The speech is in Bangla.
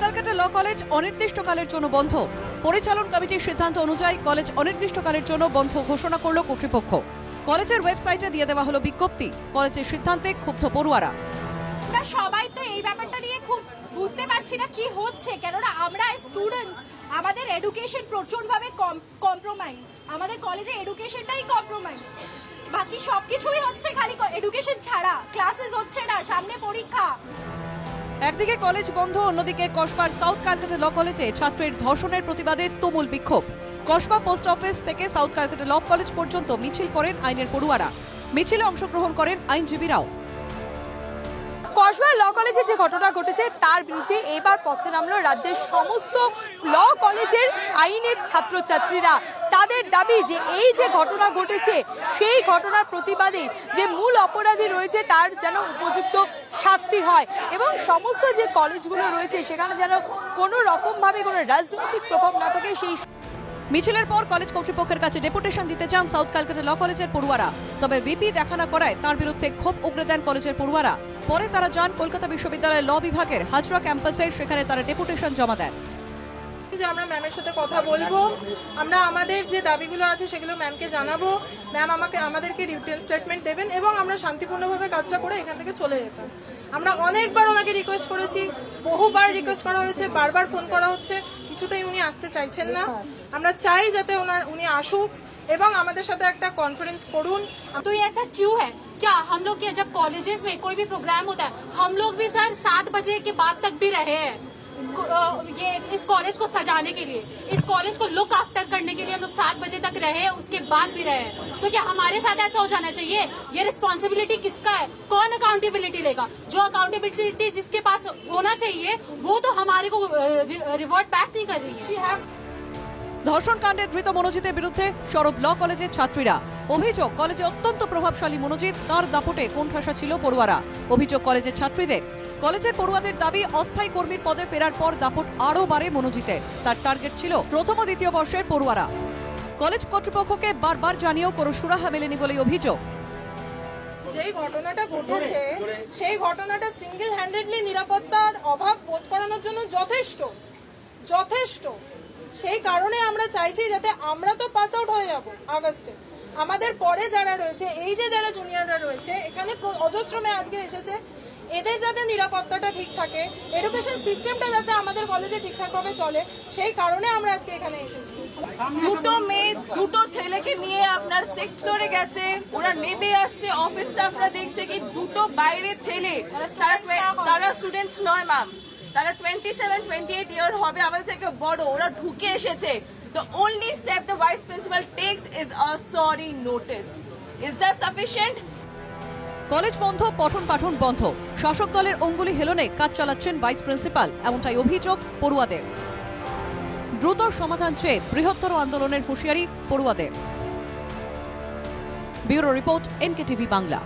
ক্যালকাটা ল কলেজ অনির্দিষ্টকালের জন্য বন্ধ। পরিচালন কমিটির সিদ্ধান্ত অনুযায়ী কলেজ অনির্দিষ্টকালের জন্য বন্ধ ঘোষণা করল কর্তৃপক্ষ। কলেজের ওয়েবসাইটে দিয়ে দেওয়া হলো বিজ্ঞপ্তি। কলেজের সিদ্ধান্তে ক্ষুব্ধ পড়ুয়ারা। সবাই তো এই ব্যাপারটা নিয়ে খুব বুঝতে পারছি না কি হচ্ছে। কেননা আমরা স্টুডেন্টস আমাদের এডুকেশন প্রচুরভাবে কম্প্রোমাইজ আমাদের কলেজে এডুকেশনটাই কম্প্রোমাইজ বাকি সবকিছুই হচ্ছে খালি এডুকেশন ছাড়া। ক্লাসেস হচ্ছে না, সামনে পরীক্ষা। একদিকে কলেজ বন্ধ, অন্যদিকে কসবার সাউথ ক্যালকাটা ল কলেজে ছাত্রের ধর্ষণের প্রতিবাদে তুমুল বিক্ষোভ। কসবা পোস্ট অফিস থেকে সাউথ ক্যালকাটা ল কলেজ পর্যন্ত মিছিল করেন আইনের পড়ুয়ারা। মিছিলে অংশগ্রহণ করেন আইনজীবীরাও। কসবা ল কলেজে যে ঘটনা ঘটেছে, তার বিরুদ্ধে এবার পথে নামলো রাজ্যের সমস্ত ল কলেজের আইনের ছাত্রছাত্রীরা। তাদের দাবি যে এই যে ঘটনা ঘটেছে, সেই ঘটনার প্রতিবাদে যে মূল অপরাধী রয়েছে, তার যেন উপযুক্ত শাস্তি হয় এবং সমস্ত যে কলেজগুলো রয়েছে, সেখানে যেন কোনো রকমভাবে কোনো রাজনৈতিক প্রভাব না থাকে, সেই মিছিলের পর কলেজ কর্তৃপক্ষের কাছে ডেপুটেশন দিতে চান সাউথ ক্যালকাটা ল কলেজের পড়ুয়ারা। তবে বিপি দেখা না করায় তার বিরুদ্ধে ক্ষোভ উগড়ে দেন কলেজের পড়ুয়ারা। পরে তারা যান কলকাতা বিশ্ববিদ্যালয়ের ল বিভাগের হাজরা ক্যাম্পাসে, সেখানে তারা ডেপুটেশন জমা দেন। যে আমরা ম্যামের সাথে কথা বলবো আমরা আমাদের যে দাবিগুলো আছে সেগুলো ম্যামকে জানাবো ম্যাম আমাকে আমাদেরকে রিটার্ন স্টেটমেন্ট দেবেন এবং আমরা শান্তিপূর্ণভাবে কাজটা করে এখান থেকে চলে যেতাম আমরা অনেকবার ওনাকে রিকোয়েস্ট করেছি বহুবার রিকোয়েস্ট করা হয়েছে বারবার ফোন করা হচ্ছে কিছুতেই উনি আসতে চাইছেন না আমরা চাই যাতে ওনার উনি আসুক এবং আমাদের সাথে একটা কনফারেন্স করুন तो ये ऐसा क्यों है क्या हम लोग के जब कॉलेजेस में कोई भी प्रोग्राम होता है हम लोग भी सर सात बजे के बाद तक भी रहे हैं को- अ, ये इस कॉलेज को सजाने के लिए इस कॉलेज को लुक आफ्टर करने के लिए हम लोग सात बजे तक रहे हैं उसके बाद भी रहे हैं तो क्या हमारे साथ ऐसा हो जाना चाहिए ये रिस्पॉन्सिबिलिटी किसका है कौन अकाउंटेबिलिटी लेगा जो अकाउंटेबिलिटी जिसके पास होना चाहिए वो तो हमारे को रिवर्ट बैक नहीं कर रही है ধর্ষণ কাণ্ডে ধৃত মনোজিতের বিরুদ্ধে সরব ল কলেজের ছাত্রীরা অভিযোগ কলেজে অত্যন্ত প্রভাবশালী মনোজিৎ তার দাপটে কোণঠাসা ছিল পড়ুয়ারা অভিযোগ কলেজের ছাত্রীদের কলেজের পড়ুয়াদের দাবি, অস্থায়ী কর্মীর পদে ফেরার পর দাপট আরও বাড়ে মনোজিতের তার টার্গেট ছিল প্রথম ও দ্বিতীয় বর্ষের পড়ুয়ারা। কলেজ কর্তৃপক্ষকে বারবার জানিয়েও কোনো সুরাহা মেলেনি বলেই অভিযোগ। যেই ঘটনাটা ঘটেছে, সেই ঘটনাটা সিঙ্গেল হ্যান্ডেডলি নিরাপত্তার অভাব বোধ করানোর জন্য যথেষ্ট যথেষ্ট। সেই কারণে আমরা চাইছি যাতে আমরা তো পাস আউট হয়ে যাব আগস্টে। আমাদের পরে যারা রয়েছে, এই যে যারা জুনিয়ররা রয়েছে, এখানে প্র- অজস্র আজকে এসেছে। এদের যাতে নিরাপত্তাটা ঠিক থাকে এডুকেশন সিস্টেমটা যাতে আমাদের কলেজে ঠিকঠাকভাবে চলে সেই কারণে আমরা আজকে এখানে এসেছি। দুটো মেয়ে দুটো ছেলেকে নিয়ে আপনার সিক্স ফ্লোরে গেছে ওরা নেবে আসছে অফিস স্টাফরা দেখছে কি দুটো বাইরে ছেলে তারা তারা স্টুডেন্টস নয় ম্যাম তারা twenty seven twenty eight year হবে আমাদের থেকে বড় ওরা ঢুকে এসেছে। The only step the vice principal takes is a sorry notice is that sufficient college বন্ধ, পঠন পাঠন বন্ধ। শাসক দলের অঙ্গুলি হেলনে কাজ চালাচ্ছেন ভাইস প্রিন্সিপাল, এমনটাই অভিযোগ পড়ুয়াদের। দ্রুত সমাধান চেয়ে বৃহত্তর আন্দোলনের হুঁশিয়ারি পড়ুয়াদের। Bureau report NK TV Bangla.